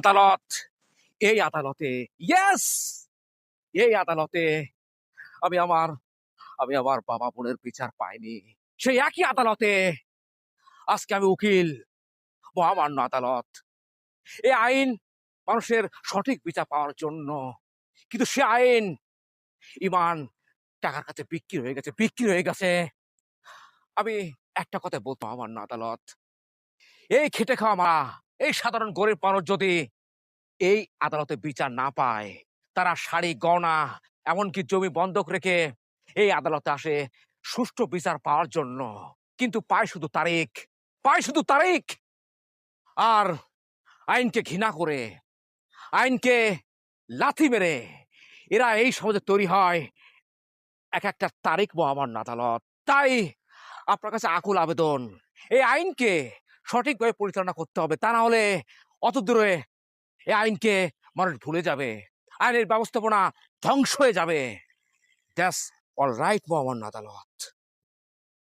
আদালত, এই আদালতে ইয়েস এই আদালতে আমি আমার আমি আমার বাবা বোনের বিচার পাইনি। সেই একই আদালতে আজকে আমি উকিল, মহামান্য আদালত। এই আইন মানুষের সঠিক বিচার পাওয়ার জন্য। কিন্তু সে আইন ইমান, টাকার কাছে বিক্রি হয়ে গেছে, বিক্রি হয়ে গেছে। আমি একটা কথা বলতো আমার না আদালত, এই খেটে খাওয়া মা এই সাধারণ গরিব মানুষ যদি এই আদালতে বিচার না পায়, তারা শাড়ি, গয়না, এমনকি জমি বন্ধক রেখে এই আদালতে আসে সুষ্ঠু বিচার পাওয়ার জন্য। কিন্তু পায় শুধু তারিখ, পায় শুধু তারিখ! আর আইনকে ঘৃণা করে, আইনকে লাথি মেরে এরা এই সমাজে তৈরি হয় এক একটা তারিখ মহামান্য আদালত। তাই আপনার কাছে আকুল আবেদন, এই আইনকে সঠিকভাবে পরিচালনা করতে হবে। তা না হলে অত দূরে এই আইনকে মানুষ ভুলে যাবে। আইনের ব্যবস্থাপনা ধ্বংস হয়ে যাবে। দ্যাস অল রাইট, মহামান্য আদালত।